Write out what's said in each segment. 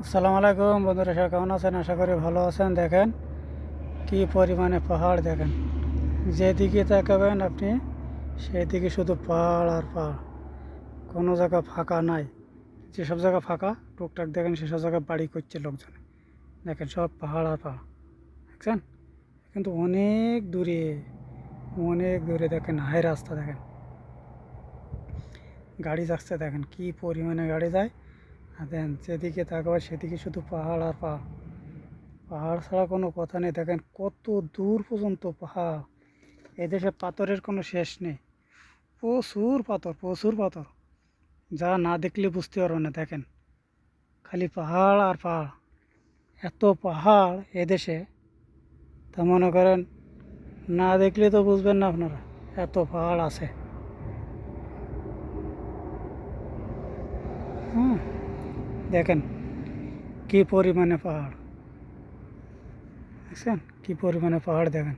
আসসালামু আলাইকুম বন্ধুরা, সবাই কেমন আছেন? আশা করি ভালো আছেন। দেখেন কি পরিমাণে পাহাড় দেখেন। যেদিকে তাকাবেন আপনি, সেদিকে শুধু পাহাড় আর পাহাড়। কোনো জায়গা ফাঁকা নাই। যেসব জায়গা ফাঁকা, টুকটাক দেখেন সেসব জায়গায় বাড়ি করছে লোকজন। দেখেন সব পাহাড় আর পাহাড়। দেখছেন? কিন্তু অনেক দূরে অনেক দূরে দেখেন, হাই রাস্তা দেখেন। গাড়ি যাচ্ছে দেখেন, কি পরিমাণে গাড়ি যায়। দেন যেদিকে তাকাবে সেদিকে শুধু পাহাড় আর পাহাড় পাহাড় ছাড়া কোনো কথা নেই। দেখেন কত দূর পর্যন্ত পাহাড়। এদেশে পাথরের কোনো শেষ নেই। প্রচুর পাথর প্রচুর পাথর। যা না দেখলে বুঝতে পারবে না, দেখেন। খালি পাহাড় আর পাহাড়। এত পাহাড় এদেশে। তা মনে করেন, না দেখলে তো বুঝবেন না আপনারা। এত পাহাড় আছে। হুম। দেখেন কি পরিমাণে পাহাড়। দেখছেন? কি পরিমাণে পাহাড় দেখেন।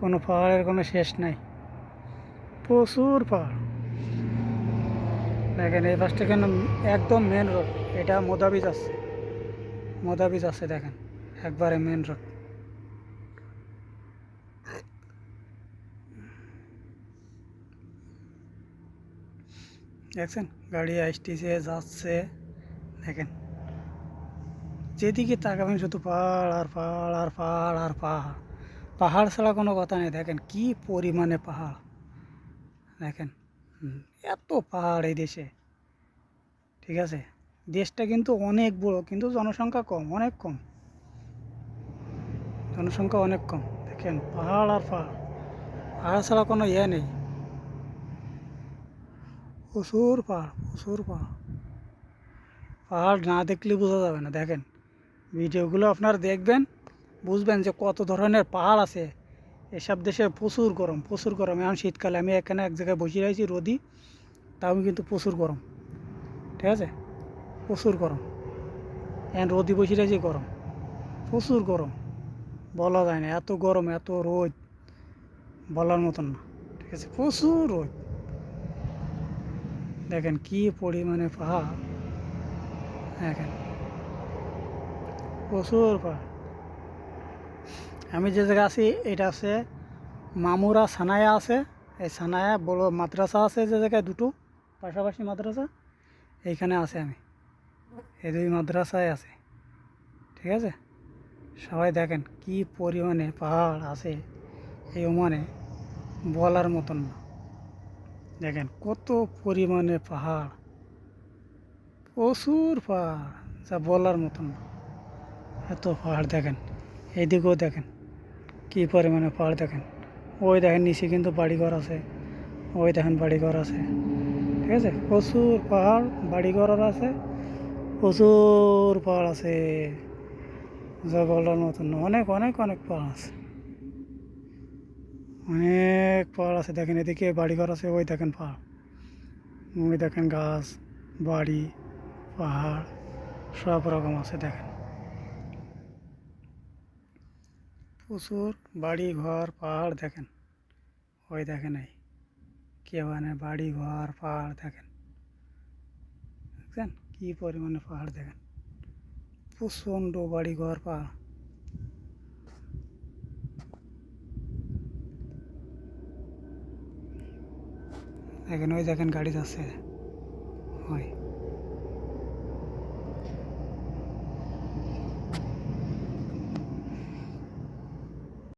কোনো পাহাড়ের কোনো শেষ নাই। প্রচুর পাহাড়। দেখেন, এই পাশটা কেন একদম মেন রোড এটা মোদাবিজ আছে। মোদাবিজ আছে, দেখেন। একবারে মেন রোড দেখছেন? গাড়ি আসতেছে, যাচ্ছে। দেখেন। যেদিকে তাকাবেন শুধু পাহাড় আর পাহাড় আর পাহাড় আর পাহাড়। পাহাড় ছাড়া কোনো কথা নেই। দেখেন কি পরিমাণে পাহাড়। দেখেন এত পাহাড় এই দেশে। ঠিক আছে? দেশটা কিন্তু অনেক বড়, কিন্তু জনসংখ্যা কম, অনেক কম। জনসংখ্যা অনেক কম। দেখেন, পাহাড় আর পাহাড়। পাহাড় ছাড়া কোনো ইয়ে নেই। প্রচুর পাহাড় প্রচুর পাহাড়। পাহাড় না দেখলে বোঝা যাবে না, দেখেন। ভিডিওগুলো আপনারা দেখবেন, বুঝবেন যে কত ধরনের পাহাড় আছে। এসব দেশে প্রচুর গরম প্রচুর গরম। এখন শীতকালে আমি এখানে এক জায়গায় বসে রয়েছি রোদি তাও কিন্তু প্রচুর গরম। ঠিক আছে? প্রচুর গরম। এখন রোদি বসে রয়েছি, গরম। প্রচুর গরম। বলা যায় না, এত গরম, এত রোদ। বলার মতন না। ঠিক আছে? প্রচুর রোদ। দেখেন কী পরিমাণে পাহাড়। দেখেন প্রচুর পাহাড় আমি যে জায়গায় আছি, এটা আছে মামুরা সানায়া আছে। এই সানায়া বড় মাদ্রাসা আছে যে জায়গায়, দুটো পাশাপাশি মাদ্রাসা। এইখানে আছে আমি। এই দুই মাদ্রাসায় আছে। ঠিক আছে? সবাই দেখেন কি পরিমাণে পাহাড় আছে এই ওমানে, বলার মতন না। দেখেন কত পরিমাণে পাহাড়। প্রচুর পাহাড়। যা বলার মতন। না এত পাহাড় দেখেন। এইদিকেও দেখেন। কি পরিমাণে পাহাড় দেখেন। ওই দেখেন নিচে কিন্তু বাড়িঘর আছে। ওই দেখেন বাড়িঘর আছে। ঠিক আছে? প্রচুর পাহাড়, বাড়িঘর আছে। প্রচুর পাহাড় আছে। যা বলার মতন। না অনেক অনেক অনেক পাহাড় আছে। অনেক পাহাড় আছে। দেখেন এদিকে বাড়িঘর আছে, ওই দেখেন পাহাড়। ওই দেখেন গাছ, বাড়ি। পাহাড়, সব রকম আছে দেখেন। প্রচুর বাড়ি ঘর, পাহাড় দেখেন। ওই দেখেন এই, কে মানে বাড়ি ঘর, পাহাড় দেখেন। দেখছেন? কী পরিমাণে পাহাড় দেখেন? প্রচণ্ড বাড়ি ঘর, পাহাড়। দেখেন, ওই দেখেন গাড়ি যাচ্ছে। ওই।